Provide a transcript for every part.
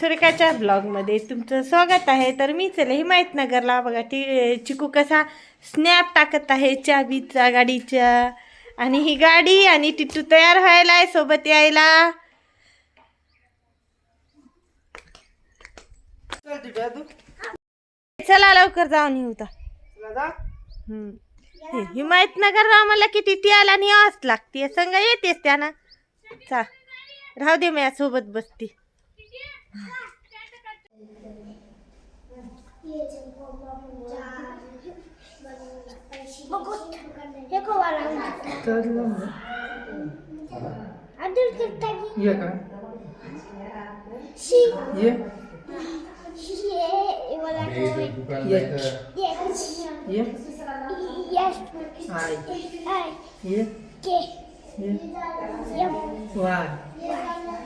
सुरेखाच्या ब्लॉगमध्ये तुमचं स्वागत आहे. तर मी चले हिमायतनगरला. बघा ती चिकू कसा स्नॅप टाकत आहे चाबीचा गाडीच्या. आणि ही गाडी आणि टिटू तयार व्हायला आहे सोबत यायला. चला लवकर जाऊन येऊ तर हम्म. हे की आम्हाला किती आला आणि यावंच लागते संग येतेस त्यानं. चा राहू दे माझ्यासोबत बसती. ये का शी ये ये वाला कोई ये यस ये यस आई आई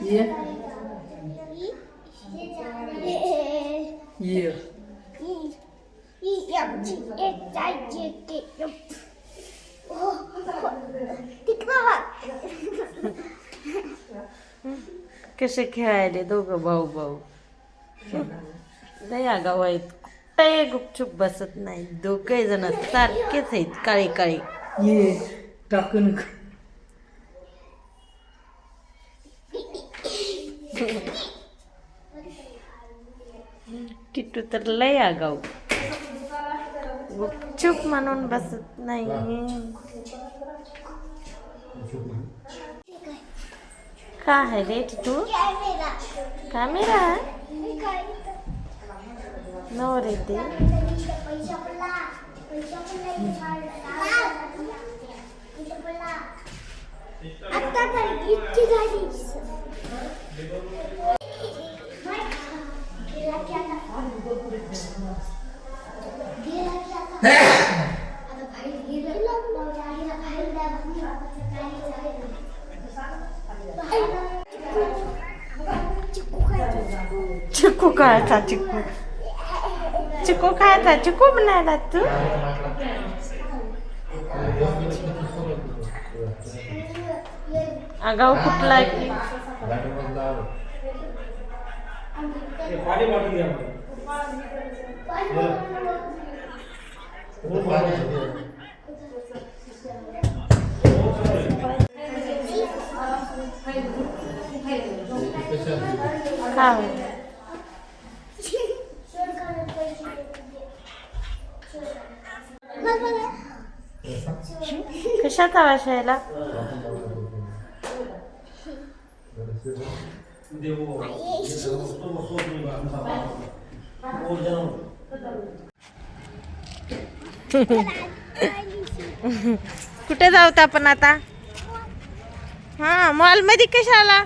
ये तिकवा कसे खेळायले दोघं भाऊ भाऊ? लय आगाव आहेत कुठे गुपचूप बसत नाही. दोघे जण सारखेच आहेत काळे काळे. ये टाकून टिटू तर लय आगाऊ. गुपचूप म्हणून बसत नाही. काय आहे रे टिटू कॅमेरा? नो रे ते. आता इतकी गेला की आता गेला की आता आता बाहेर गेला गेला बाहेर चिकू काय चिकू खायचा चिकू चिकू खायचा चिकू बनायला तू आगाव कुठला की खाव कशाचा वाशायला कुठे जाऊ आपण आता? हा मॉलमध्ये कशाला?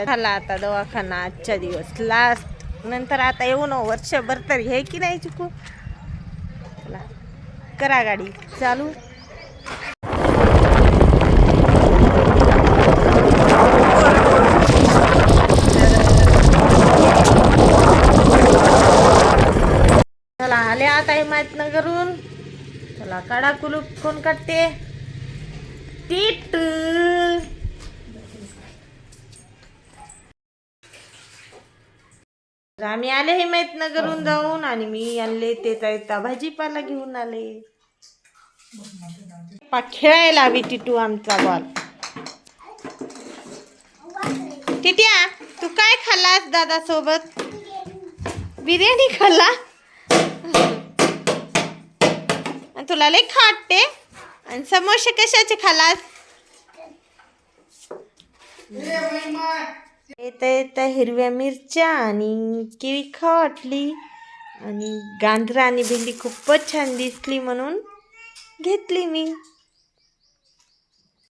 झाला आता दवाखाना आजच्या दिवस. लास्ट नंतर आता येऊ न वर्षभर तर. हे की नाही चुकू? करा गाडी. चालू आले आता हिमायतनगरून चला काढा कुलूप कोण काढते? टीट आम्ही आले हिमायतनगरून जाऊन आणि मी आणले ते त्या भाजीपाला घेऊन आले. पा खेळायला हवी टिटू आमचा बॉल टिट्या तू काय खाल्लास दादा सोबत बिर्याणी खाल्ला? आणि तुला लय खाटते आणि समोसे कशाचे खालास? येता येता हिरव्या मिरच्या आणि केळी खा वाटली आणि गांधरा आणि भेंडी खूपच छान दिसली म्हणून घेतली मी.